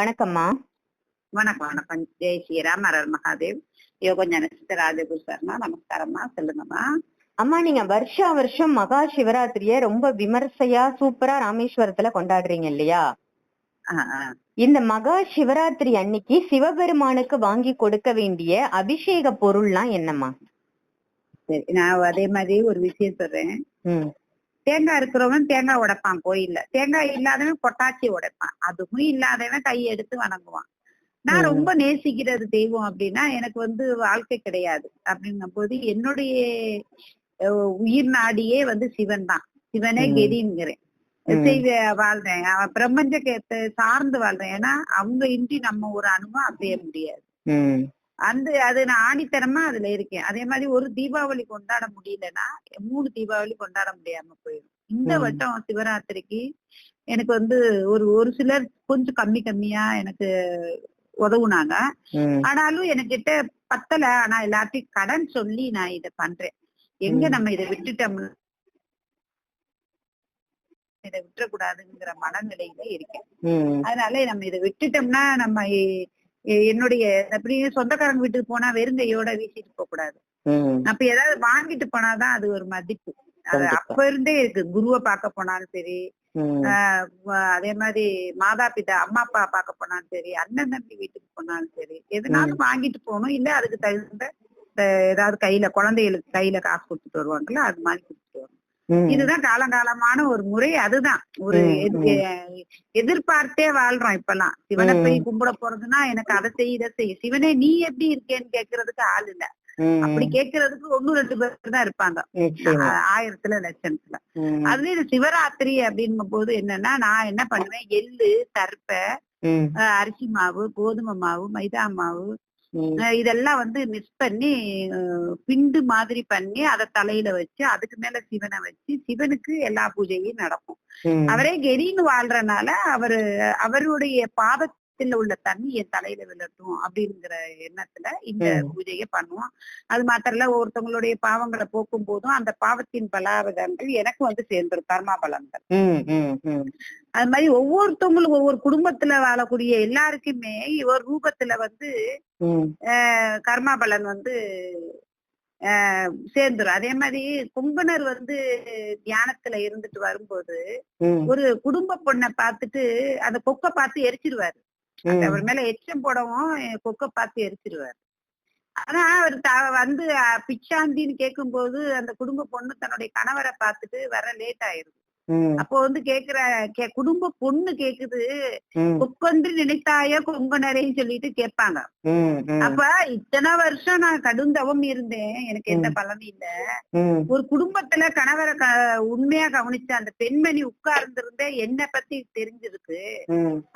வணக்கம்மா. வணக்கம் வணக்கம். ஜெய் ஸ்ரீராம் ஹரர் மகாதேவ். யோக ஞானசித்த ராஜகுரு சர்மா நமஸ்காரம்மா சொல்லுங்கம்மா. அம்மா நீங்க வருஷா வருஷம் மகா சிவராத்திரிய ரொம்ப விமர்சையா சூப்பரா ராமேஸ்வரத்துல கொண்டாடுறீங்க இல்லையா. இந்த மகா சிவராத்திரி அன்னைக்கு சிவபெருமானுக்கு வாங்கி கொடுக்க வேண்டிய அபிஷேக பொருள்லாம் என்னம்மா? சரி நான் அதே மாதிரி ஒரு விஷயம் சொல்றேன். தேங்காய் இருக்கிறவன் தேங்காய் உடைப்பான் கோயில்ல. தேங்காய் இல்லாதவன் கொட்டாச்சி உடைப்பான். அதுவும் இல்லாதவன் கை எடுத்து வணங்குவான். நான். ரொம்ப நேசிக்கிறது தெய்வம் அப்படின்னா எனக்கு வந்து வாழ்க்கை கிடையாது. அப்படிங்கும் போது என்னுடைய உயிர் நாடியே வந்து சிவன் தான். சிவனே. கெதிங்கிறேன் ம். செய்வ வாழ்றேன். பிரபஞ்சத்தை சார்ந்து வாழ்றேன். ஏன்னா அவங்க இன்றி நம்ம ஒரு அணுவும் அசைய முடியாது. அந்த அது நான் ஆணித்தரமா அதுல இருக்கேன். அதே மாதிரி ஒரு தீபாவளி கொண்டாட முடியலன்னா மூணு தீபாவளி கொண்டாட முடியாம போயிடும். இந்த ம். வருஷம் சிவராத்திரிக்கு எனக்கு வந்து ஒரு ஒரு சிலர் கொஞ்சம் கம்மி கம்மியா எனக்கு உதவுனாங்க. ஆனாலும் எனக்கிட்ட பத்தல. ஆனா எல்லாத்தையும் கடன் சொல்லி நான் இத பண்றேன். எங்க. நம்ம இதை விட்டுட்டோம்னா இதை விட்டுறக்கூடாதுங்கிற மனநிலையில இருக்கேன். அதனால நம்ம இதை விட்டுட்டோம்னா நம்ம என்னுடைய அப்படியே சொந்தக்காரங்க வீட்டுக்கு போனா வெறுங்கையோட வீசிட்டு போக கூடாது அப்ப ஏதாவது வாங்கிட்டு போனாதான் அது ஒரு மதிப்பு. அப்ப இருந்தே இருக்கு. குருவை பார்க்க போனாலும் சரி அதே மாதிரி மாதா பிதா அம்மா அப்பா பார்க்க போனாலும் சரி அண்ணன் தம்பி வீட்டுக்கு போனாலும் சரி எதுனாலும் வாங்கிட்டு போகணும் இல்ல அதுக்கு தகுந்த ஏதாவது கையில குழந்தைகளுக்கு கையில காசு கொடுத்துட்டு வருவாங்கல்ல அது மாதிரி கொடுத்துட்டு வரணும் ம். இதுதான் காலங்காலமான ஒரு முறை அதுதான். ஒரு எதிர்பார்த்தே வாழ்றோம் இப்பெல்லாம். சிவனை. போய் கும்பிட போறதுன்னா எனக்கு அதை செய் இதை செய். சிவனே நீ எப்படி இருக்கேன்னு கேக்குறதுக்கு ஆள் இல்ல. அப்படி கேக்குறதுக்கு ஒண்ணு ரெண்டு பேர் தான் இருப்பாங்க. ஆயிரத்துல லட்சத்துல. ம். அதுலயும் இந்த சிவராத்திரி அப்படிங்கும் போது என்னன்னா நான் என்ன பண்ணுவேன்? எள்ளு தர்ப்பை அரிசி மாவு கோதுமை மாவு மைதா மாவு இதெல்லாம் வந்து மிக்ஸ் பண்ணி பிண்டு மாதிரி பண்ணி அதை தலையில வச்சு அதுக்கு மேல சிவனை வச்சு சிவனுக்கு எல்லா பூஜையும் நடக்கும். அவரே கெரின்னு வாழ்றனால அவரு அவருடைய பாதத்துல உள்ள தண்ணி என் தலையில விழட்டும் அப்படிங்கிற எண்ணத்துல இந்த. பூஜையை பண்ணுவோம். அது மாத்திரம் இல்ல ஒருத்தவங்களுடைய பாவங்களை போக்கும் போதும் அந்த பாவத்தின் பலாபதங்கள் எனக்கு வந்து சேர்ந்துரும் கர்மா பலன்கள். அது மாதிரி ஒவ்வொருத்தவங்களும் ஒவ்வொரு குடும்பத்துல வாழக்கூடிய எல்லாருக்குமே ஒரு ரூபத்துல வந்து கர்மா பலன் வந்து சேர்ந்துரும். அதே மாதிரி கும்பனர் வந்து தியானத்துல இருந்துட்டு வரும்போது ஒரு குடும்ப பொண்ணை பார்த்துட்டு அந்த கொக்கை பார்த்து எரிச்சிருவாரு. அவர் மேல எச்சம் போடவும் கொக்கை பார்த்து எரிச்சிருவாரு. ஆனா அவர் த- வந்து பிச்சாந்தின்னு கேட்கும்போது அந்த குடும்ப பொண்ணு தன்னுடைய கணவரை பார்த்துட்டு வர லேட் ஆயிருது. அப்போ வந்து கேக்குற குடும்ப பொண்ணு கேக்குது. கொக்கொன்று நினைத்தாய கொங்கனரேன்னு சொல்லிட்டு கேட்பாங்க ம் அப்ப இத்தனை வருஷம் நான் கடும் தவம் இருந்தேன். எனக்கு எந்த. பலனும் இல்ல. ஒரு குடும்பத்துல கணவரை உண்மையா கவனிச்ச அந்த பெண்மணி உட்கார்ந்திருந்தே என்ன பத்தி தெரிஞ்சிருக்கு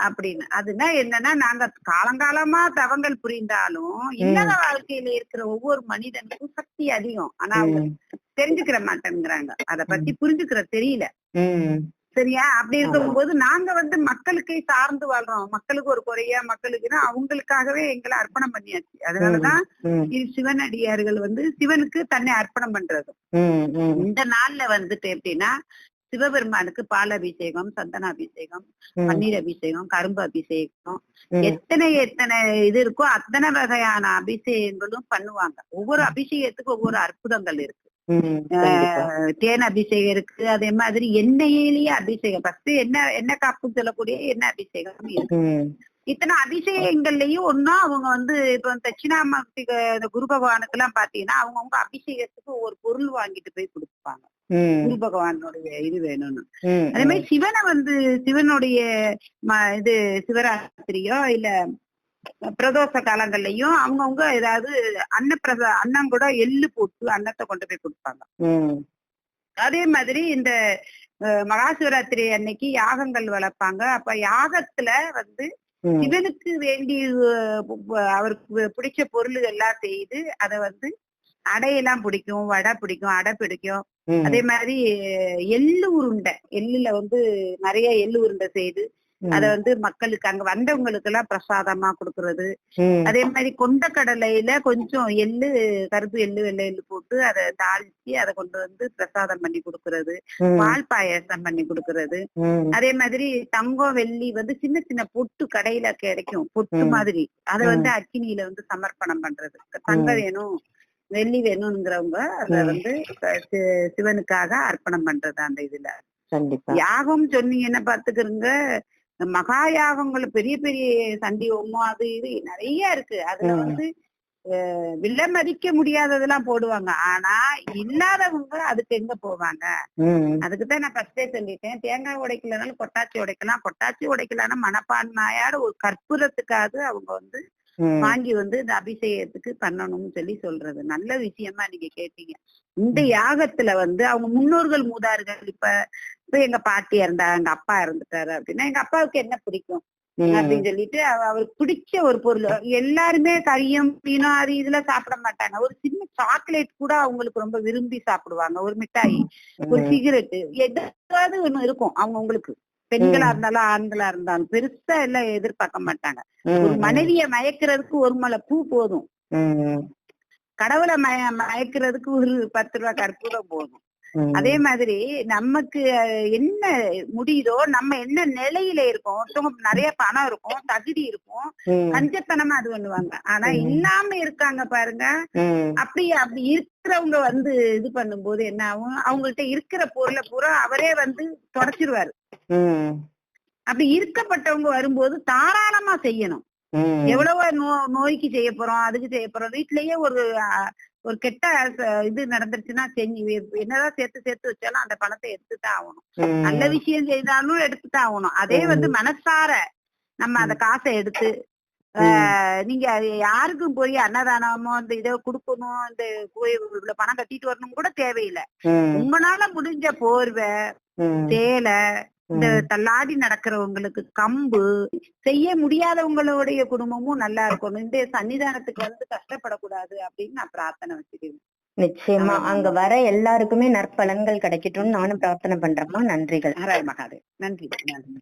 அப்படின்னு. அதுனா என்னன்னா நாங்க காலங்காலமா தவங்கள் புரிந்தாலும் இல்லற வாழ்க்கையில இருக்கிற ஒவ்வொரு மனிதனுக்கும் சக்தி அதிகம். ஆனா தெரிஞ்சுக்கிற மாட்டேங்கிறாங்க. அத பத்தி புரிஞ்சுக்கிற தெரியல. சரியா? அப்படி இருக்கும்போது நாங்க வந்து மக்களுக்கே சார்ந்து வாழ்றோம். மக்களுக்கு ஒரு குறையா மக்களுக்குன்னா அவங்களுக்காகவே எங்களை அர்ப்பணம் பண்ணியாச்சு. அதனாலதான் இது சிவனடியார்கள் வந்து சிவனுக்கு தன்னை அர்ப்பணம் பண்றது. இந்த நாள்ல வந்துட்டு எப்படின்னா சிவபெருமானுக்கு பால் அபிஷேகம் சந்தன அபிஷேகம் பன்னீர் அபிஷேகம் கரும்பு அபிஷேகம். எத்தனை எத்தனை இது இருக்கோ அத்தனை வகையான அபிஷேகங்களும் பண்ணுவாங்க. ஒவ்வொரு அபிஷேகத்துக்கும் ஒவ்வொரு அற்புதங்கள் இருக்கு. தேன் அபிஷேகம் இருக்கு அதே மாதிரி எண்ணெயிலேயே அபிஷேகம். ஃபர்ஸ்ட் என்ன எண்ணெய் காப்புன்னு சொல்லக்கூடிய எண்ணெய் அபிஷேகம் இருக்கு. இத்தனை அபிஷேகங்கள்லயும் ஒன்னும் அவங்க வந்து இப்ப தட்சிணாமூர்த்தி இந்த குரு பகவானுக்கு எல்லாம் பாத்தீங்கன்னா அவங்கவுங்க அபிஷேகத்துக்கு ஒவ்வொரு பொருள் வாங்கிட்டு போய் கொடுப்பாங்க. குரு பகவானுடைய இது வேணும்னு. அதே மாதிரி சிவனை வந்து சிவனுடைய இது சிவராத்திரியோ இல்ல பிரதோஷ காலங்கள்லயும் அவங்கவுங்க ஏதாவது அன்னப்பிரத அன்னம் கூட எள்ளு போட்டு அன்னத்தை கொண்டு போய் கொடுப்பாங்க. அதே மாதிரி இந்த மகாசிவராத்திரி அன்னைக்கு யாகங்கள் வளர்ப்பாங்க. அப்ப யாகத்துல வந்து ம். சிவனுக்கு வேண்டி அவருக்கு பிடிச்ச பொருள் எல்லாம் செய்து அத வந்து அடையெல்லாம் பிடிக்கும் வடை பிடிக்கும் அடை பிடிக்கும். அதே மாதிரி எள்ளு உருண்டை எள்ளுல வந்து நிறைய எள்ளு உருண்டை செய்து அத வந்து மக்களுக்கு அங்க வந்தவங்களுக்கு எல்லாம் பிரசாதமா கொடுக்கறது. அதே மாதிரி கொண்ட கடலையில கொஞ்சம் எள்ளு கருப்பு எள்ளு வெள்ளை எள்ளு போட்டு அதை தாளிச்சு அதை கொண்டு வந்து பிரசாதம் பண்ணி கொடுக்கறது. பால் பாயாசம் பண்ணி கொடுக்கறது. அதே மாதிரி தங்கம் வெள்ளி வந்து சின்ன சின்ன பொட்டு கடையில கிடைக்கும். பொட்டு. மாதிரி. அத. வந்து அக்கினியில வந்து சமர்ப்பணம் பண்றது. தங்கம் வேணும் வெள்ளி வேணுங்கிறவங்க அத. வந்து சிவனுக்காக அர்ப்பணம் பண்றது அந்த இதுல. யாகம் சொன்னீங்கன்னா பாத்துக்கிறங்க? மகா யாகங்கள் பெரிய பெரிய சண்டி ஹோமம் அது இது நிறைய இருக்கு. அதுல. வந்து அஹ், விலை மதிக்க முடியாததெல்லாம் போடுவாங்க. ஆனா இல்லாதவங்க அதுக்கு எங்க போவாங்க? அதுக்குதான் நான் ஃபர்ஸ்டே சொல்லிட்டேன். தேங்காய் உடைக்கலனாலும் கொட்டாச்சி உடைக்கலாம். கொட்டாச்சி உடைக்கலன்னா மனப்பான்மையோட ஒரு கற்பூரத்துக்காவது அவங்க வந்து வாங்கி வந்து இந்த அபிஷேகத்துக்கு பண்ணணும்னு சொல்லி சொல்றது. நல்ல விஷயமா நீங்க கேட்டீங்க. இந்த யாகத்துல வந்து அவங்க முன்னோர்கள் மூதார்கள் இப்ப இப்ப எங்க பாட்டி இருந்தா எங்க அப்பா இறந்துட்டாரு அப்படின்னா எங்க அப்பாவுக்கு என்ன பிடிக்கும்? அப்படின்னு சொல்லிட்டு அவ- அவருக்கு பிடிச்ச ஒரு பொருள். எல்லாருமே கறியும் மீனும் அது இதுல சாப்பிட மாட்டாங்க. ஒரு சின்ன சாக்லேட் கூட அவங்களுக்கு ரொம்ப விரும்பி சாப்பிடுவாங்க. ஒரு மிட்டாய் ஒரு சிகரெட் எதாவது ஒண்ணு இருக்கும் அவங்க உங்களுக்கு. பெண்களா. இருந்தாலும் ஆண்களா இருந்தாலும் பெருசா எல்லாம் எதிர்பார்க்க மாட்டாங்க. ஒரு மனைவிய மயக்கிறதுக்கு ஒரு மலை பூ போதும். கடவுளை மய மயக்கிறதுக்கு ஒரு பத்து ரூபாய் கற்பூரம் போதும். அதே மாதிரி நமக்கு என்ன முடியுதோ நம்ம என்ன நிலையில இருக்கோம் ஒருத்தவங்க நிறைய பணம் இருக்கும் தகுதி இருக்கும் கஞ்சத்தனமா அது பண்ணுவாங்க. ஆனா. இல்லாம இருக்காங்க பாருங்க. அப்படி அப்படி இருக்கிறவங்க வந்து இது பண்ணும்போது என்ன ஆகும்? அவங்கள்ட்ட இருக்கிற பொருளை பூரா அவரே வந்து தொடச்சிருவாரு. அப்படி இருக்கப்பட்டவங்க வரும்போது தாராளமா செய்யணும். எவ்வளவு நோ நோய்க்கு செய்ய போறோம் அதுக்கு செய்ய போறோம் வீட்லயே ஒரு ஒரு கெட்ட இது நடந்துருச்சுன்னா செஞ்சு என்னதான் சேர்த்து சேர்த்து வச்சாலும் அந்த பணத்தை எடுத்துதான் ஆகணும். நல்ல விஷயம் செய்தாலும் எடுத்துதான் ஆகணும். அதே வந்து மனசார நம்ம அந்த காசை எடுத்து நீங்க யாருக்கும் போய் அன்னதானமோ இந்த இதை கொடுக்கணும் இந்த போய் இவ்வளவு பணம் கட்டிட்டு வரணும் கூட தேவையில்லை. உங்களால முடிஞ்ச போர்வை சேலை இந்த. தள்ளாடி நடக்கிறவங்களுக்கு கம்பு செய்ய முடியாதவங்களுடைய குடும்பமும் நல்லா இருக்கணும். இந்த சன்னிதானத்துக்கு வந்து கஷ்டப்படக்கூடாது அப்படின்னு நான் பிரார்த்தனை வச்சுக்கிறேன். நிச்சயமா. அங்க. வர எல்லாருக்குமே நற்பலன்கள் கிடைக்கட்டும்னு நானும் பிரார்த்தனை பண்றேம்மா. நன்றிகள். மகாதேவ். நன்றி நன்றி.